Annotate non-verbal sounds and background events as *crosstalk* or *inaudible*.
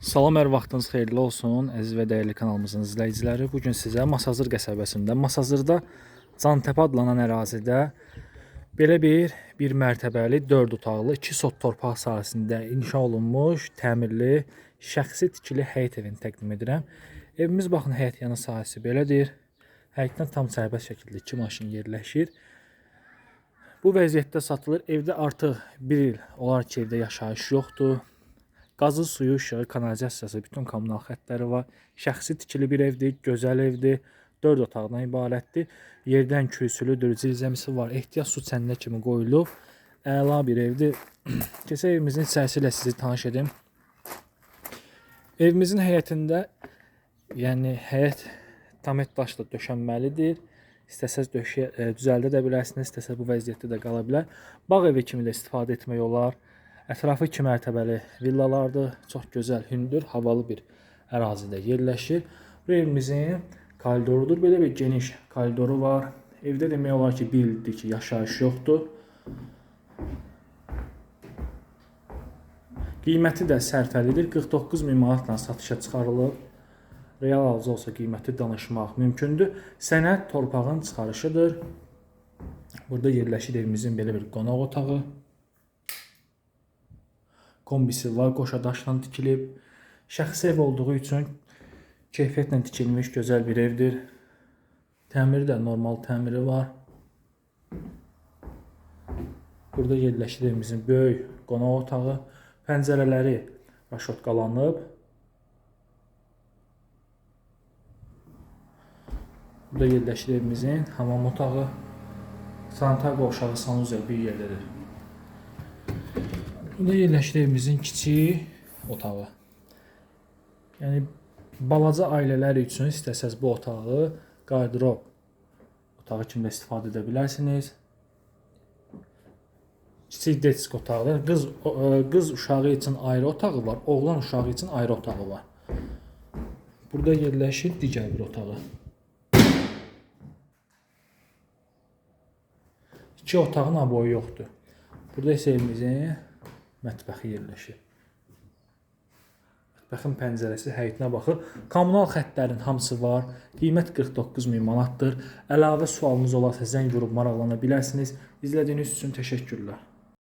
Salam, hər vaxtınız xeyirli olsun, əziz və dəyərli kanalımızın izləyiciləri. Bu gün sizə Masazır qəsəbəsində, Masazırda Cantəpə adlanan ərazidə belə bir bir mərtəbəli 4 otaqlı 2 sot torpaq sahəsində inşa olunmuş təmirli şəxsi tikili həyət evini təqdim edirəm. Evimiz baxın həyət yanı sahəsi belədir. Həyətdən tam sərbəst şəkildə 2 maşın yerləşir. Bu vəziyyətdə satılır. Evdə artıq 1 il olar ki, evdə yaşayış yoxdur. Qazı, suyu, işığı, kanalizasiyası, bütün kommunal xəttləri var. Şəxsi tikili bir evdir, gözəl evdir. 4 otaqdan ibarətdir. Yerdən kürsülüdür, zirzəmisi var. Ehtiyat su çəninə kimi qoyulub. Əla bir evdir. *clears throat* Keçək evimizin içərisi ilə sizi tanış edim. Evimizin həyətində, yəni həyət tamet daşla döşənməlidir. İstəsəz döşə e, düzəldə də bilərsiniz, istəsəz bu vəziyyətdə də qala bilər. Bağ evi kimi də istifadə etmək olar. Ətrafı 2 mərtəbəli villalardır. Çox gözəl, hündür, havalı bir ərazidə yerləşir. Bu evimizin koridorudur. Belə bir geniş koridoru var. Evdə demək olar ki, bir ildir ki, yaşayış yoxdur. Qiyməti də sərfəlidir. 49 min manatla satışa çıxarılıb. Real alıcı olsa qiyməti danışmaq mümkündür. Sənəd torpağın çıxarışıdır. Burada yerləşir evimizin belə bir qonaq otağı. Kombisi var, qoşa daşla tikilib. Şəxsi ev olduğu üçün keyfiyyətlə tikilmiş gözəl bir evdir. Təmiri də normal təmiri var. Burada yerləşir evimizin böyük qonaq otağı. Pəncərələri raşotqalanıb. Burada yerləşir evimizin hamam otağı. Sanitar qovşağı sanuzel bir yerdədir. Burada yerləşir evimizin kiçik otağı. Yəni balaca ailələr üçün istəsəz bu otağı qardırob otağı kimi də istifadə edə bilərsiniz. Kiçik desk otağıdır. Qız ə, qız uşağı üçün ayrı otağı var, oğlan uşağı üçün ayrı otağı var. Burada yerləşir digər bir otağı. İki otağın aboyu yoxdur. Burada isə evimizin mətbəxi yerləşir. Mətbəxin pəncərəsi həyətinə baxır. Kommunal xəttlərin hamısı var. Qiymət 49 min manatdır. Əlavə sualınız olarsa zəng vurub maraqlana bilərsiniz. İzlədiyiniz üçün təşəkkürlər.